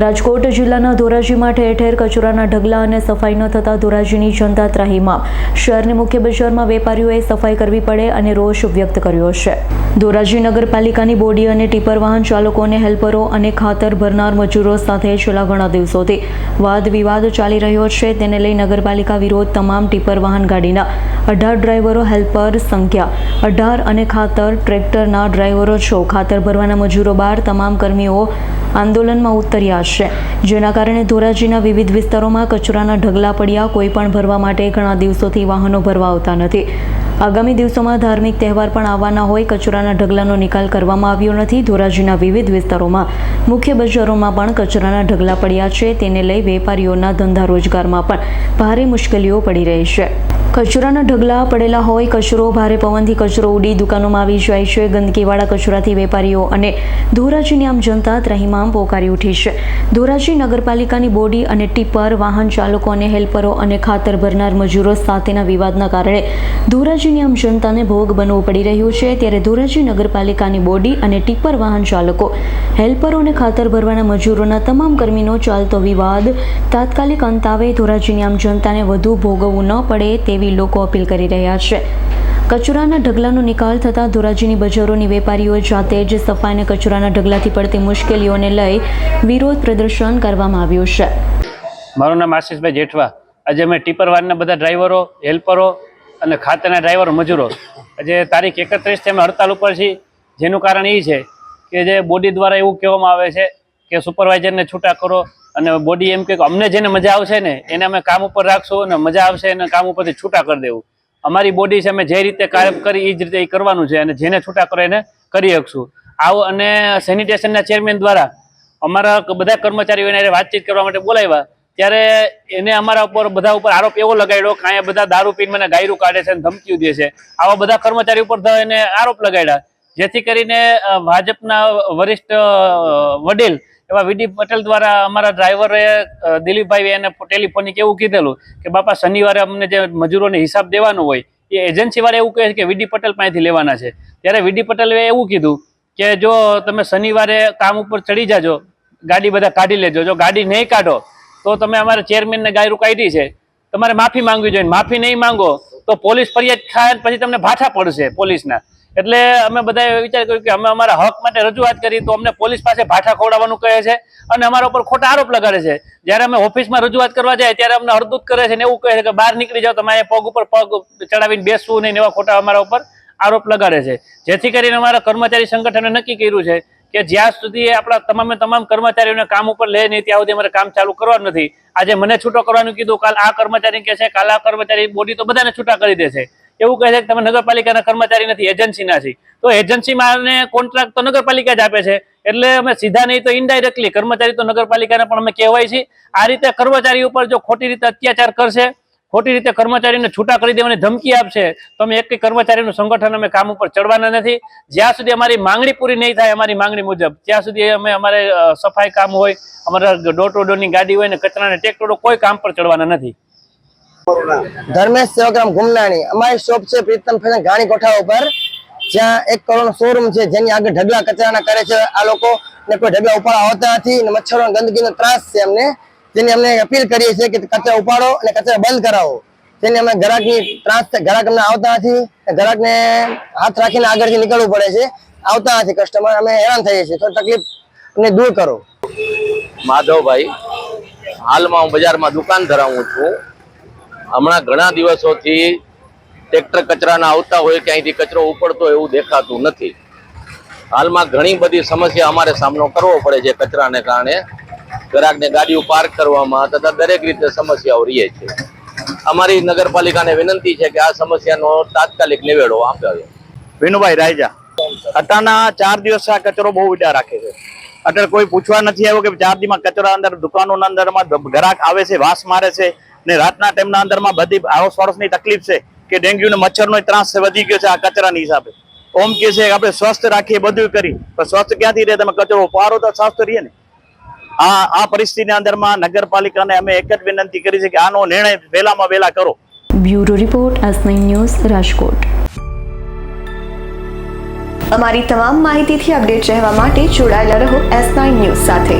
રાજકોટ જિલ્લાના ધોરાજીમાં ઠેર ઠેર કચરાના ઢગલા અને સફાઈ ન થતાં ધોરાજીની જનતા ત્રાહીમાં શહેરની મુખ્ય બજારમાં વેપારીઓએ સફાઈ કરવી પડે અને રોષ વ્યક્ત કર્યો છે. ધોરાજી નગરપાલિકાની બોડી અને ટીપર વાહન ચાલકોને હેલ્પરો અને ખાતર ભરનાર મજૂરો સાથે છેલ્લા ઘણા દિવસોથી વાદ વિવાદ ચાલી રહ્યો છે. તેને લઈ નગરપાલિકા વિરોધ તમામ ટીપર વાહન ગાડીના અઢાર ડ્રાઈવરો, હેલ્પર સંખ્યા અઢાર અને ખાતર ટ્રેક્ટરના ડ્રાઈવરો છો. ખાતર ભરવાના મજૂરો બાર, તમામ કર્મીઓ આંદોલનમાં ઉતર્યા છે. જેના કારણે ધોરાજીના વિવિધ વિસ્તારોમાં કચરાના ઢગલા પડ્યા, કોઈ પણ ભરવા માટે ઘણા દિવસોથી વાહનો ભરવા આવતા નથી. આગામી દિવસોમાં ધાર્મિક તહેવાર પણ આવવાના હોય, કચરાના ઢગલાનો નિકાલ કરવામાં આવ્યો નથી. ધોરાજીના વિવિધ વિસ્તારોમાં મુખ્ય બજારોમાં પણ કચરાના ઢગલા પડ્યા છે. તેને લઈ વેપારીઓના ધંધા રોજગારમાં પણ ભારે મુશ્કેલીઓ પડી રહી છે. કચરાના ઢગલા પડેલા હોય, કચરો, ભારે પવનથી કચરો ઉડી દુકાનોમાં આવી જાય છે. ગંદકીવાળા કચરાથી વેપારીઓ અને ધોરાજીની આમ જનતા ત્રહીમામ પોકારી ઉઠી છે. ધોરાજી નગરપાલિકાની બોડી અને ટીપર, વાહન ચાલકો અને હેલ્પરો અને ખાતર ભરનાર મજૂરો સાથેના વિવાદના કારણે ધોરાજીની આમ જનતાને ભોગ બનવું પડી રહ્યું છે. ત્યારે ધોરાજી નગરપાલિકાની બોડી અને ટીપર, વાહન ચાલકો, હેલ્પરો અને ખાતર ભરવાના મજૂરોના તમામ કર્મીનો ચાલતો વિવાદ તાત્કાલિક અંત આવે. ધોરાજીની આમ જનતાને વધુ ભોગવવું ન પડે તેવી લોકો અપીલ કરી રહ્યા છે. કચરાના ઢગલાનો નિકાલ થતાં ધોરાજીની બજારોની વેપારીઓ જાતે જ સફાઈ અને કચરાના ઢગલાથી પડતી મુશ્કેલીઓને લઈ વિરોધ પ્રદર્શન કરવામાં આવ્યું છે. મારું નામ આશીષભાઈ જેઠવા. આજે અમે ટીપર વાનના બધા ડ્રાઈવરો, હેલ્પરો અને ખાતરના ડ્રાઈવરો, મજૂરો. આજે તારીખ એકત્રીસથી અમે હડતાલ ઉપર છીએ. જેનું કારણ એ છે કે જે બોડી દ્વારા એવું કહેવામાં આવે છે કે સુપરવાઇઝરને છૂટા કરો અને બોડી એમ કે અમને જેને મજા આવશે ને, એને અમે કામ ઉપર રાખશું અને મજા આવશે એને કામ ઉપરથી છૂટા કરી દેવું. અમારી બોડી છે, અમે જે રીતે કાર્ય કરી એ જ રીતે એ કરવાનું છે અને જેને છૂટા કરે એને કરી શકશું. આવું અને સેનિટેશનના ચેરમેન દ્વારા અમારા બધા કર્મચારીઓને વાતચીત કરવા માટે બોલાવ્યા. ત્યારે એને અમારા ઉપર, બધા ઉપર આરોપ એવો લગાડ્યો કે અહીંયા બધા દારૂ પીને મને ગાયરું કાઢે છે અને ધમકીઓ દે છે. આવા બધા કર્મચારી ઉપર એને આરોપ લગાડ્યા. જેથી કરીને ભાજપના વરિષ્ઠ વડીલ એવા વીડી પટેલ દ્વારા અમારા ડ્રાઈવરે દિલીપભાઈ એને ટેલિફોનિક એવું કીધેલું કે, બાપા, શનિવારે અમને જે મજૂરોને હિસાબ દેવાનો હોય, એ એજન્સી વાળા એવું કહે છે કે વીડી પટેલ પાસેથી લેવાના છે. ત્યારે વીડી પટેલે એવું કીધું કે, જો તમે શનિવારે કામ ઉપર ચડી જાજો, ગાડી બધા કાઢી લેજો. જો ગાડી નહીં કાઢો, તો તમે અમારા ચેરમેનને ગાયરું કાઢી છે. તમારે માફી માંગવી જોઈએ. માફી નહીં માંગો, તો પોલીસ ફરિયાદ થાય પછી તમને ભાઠા પડશે પોલીસના. એટલે અમે બધાએ વિચાર કર્યો કે અમે અમારા હક માટે રજૂઆત કરી તો અમને પોલીસ પાસે ભાઠા ખવડાવવાનું કહે છે અને અમારા ઉપર ખોટા આરોપ લગાડે છે. જ્યારે અમે ઓફિસમાં રજૂઆત કરવા જાય ત્યારે અમને હળદૂત કરે છે ને એવું કહે છે કે બહાર નીકળી જાઓ, તમે પગ ઉપર પગ ચડાવીને બેસવું નહીં એવા ખોટા અમારા ઉપર આરોપ લગાડે છે. જેથી કરીને અમારા કર્મચારી સંગઠને નક્કી કર્યું છે કે જ્યાં સુધી આપણા તમામે તમામ કર્મચારીઓને કામ ઉપર લે નહીં, ત્યાં સુધી અમારે કામ ચાલુ કરવાનું નથી. આજે મને છૂટો કરવાનું કીધું, કાલ આ કર્મચારી કહે છે, કાલ આ કર્મચારી બોડી તો બધાને છૂટા કરી દે છે. એવું કહે છે કે તમે નગરપાલિકાના કર્મચારી નથી, એજન્સીના છે. તો એજન્સીમાં કોન્ટ્રાક્ટ તો નગરપાલિકા જ આપે છે. એટલે અમે સીધા નહીં તો ઇનડાયરેક્ટલી કર્મચારી તો નગરપાલિકાના પણ અમે કહેવાય છે આ રીતે કર્મચારી ઉપર જો ખોટી રીતે અત્યાચાર કરશે, ખોટી રીતે કર્મચારીને છૂટા કરી દેવાની ધમકી આપશે, તો અમે એક કર્મચારીનું સંગઠન અમે કામ ઉપર ચડવાના નથી. જ્યાં સુધી અમારી માંગણી પૂરી નહીં થાય અમારી માંગણી મુજબ, ત્યાં સુધી અમે અમારે સફાઈ કામ હોય, અમારા ડોર ટુ ડોરની ગાડી હોય ને કચરાના ટ્રેક્ટરો કોઈ કામ પર ચડવાના નથી. ધર્મેશ સેવકરામ ગુમનાણી. અમારી શોપ છે પ્રીતમ ફેશન ઘાણી કોઠા ઉપર જ્યાં એક કરોડ શોરૂમ છે જેની આગળ ઢગલા કચરાના કરે છે આ લોકો. ને કોઈ ઢગલા ઉપાડવા આવતા નથી અને મચ્છરો ગંદકીનો ત્રાસ છે અમને. જેની અમને અપીલ કરીએ છીએ કે કચરા ઉપાડો અને કચરા બંધ કરાવો. જેની અમે ગ્રાહકની ત્રાસ છે ગ્રાહક અમને આવતા નથી. ગ્રાહકને હાથ રાખીને આગળથી નીકળવું પડે છે. આવતા નથી કસ્ટમર અમે હેરાન થઈએ છીએ. તો તકલીફ અમને દૂર કરો. માધવભાઈ હાલમાં હું બજારમાં દુકાન ધરાવું છું. હમણાં ઘણા દિવસોથી ટ્રેક્ટર કચરાના આવતા હોય કે અહીંથી કચરો ઉપડતો એવું દેખાતું નથી. હાલમાં ઘણી બધી સમસ્યા અમારે સામનો કરવો પડે છે કચરાને કારણે. ગ્રાહકને ગાડીઓ પાર્ક કરવામાં તથા દરેક રીતે સમસ્યાઓ રહે છે. અમારી નગરપાલિકાને વિનંતી છે કે આ સમસ્યાનો તાત્કાલિક નિવેડો આપ્યો વિનુભાઈ રાયજા, અટાના ચાર દિવસ આ કચરો બહુ ઉડા રાખે છે. અત્યારે કોઈ પૂછવા નથી આવ્યો કે ચાર દીમાં કચરા અંદર, દુકાનોના અંદરમાં ગ્રાહક આવે છે, વાસ મારે છે. ને રાતના ટાઈમના અંદરમાં બધી પાડોશની તકલીફ છે કે ડેન્ગ્યુનો મચ્છરનો ત્રાસ વધી ગયો છે આ કચરાની હિસાબે. ઓમ કે છે આપણે સ્વસ્થ રાખીએ બધું કરી. પણ સ્વસ્થ ક્યાંથી રહે? તમે કચરો પારો તો સ્વસ્થ રહીએ ને. આ આ પરિસ્થિતિના અંદરમાં નગરપાલિકાને અમે એક જ વિનંતી કરી છે કે આનો નિર્ણય વહેલામાં વહેલા કરો. Bureau report S news Rajkot. અમારી તમામ માહિતીથી અપડેટ રહેવા માટે જોડાયેલા રહો એસ ન્યૂઝ સાથે.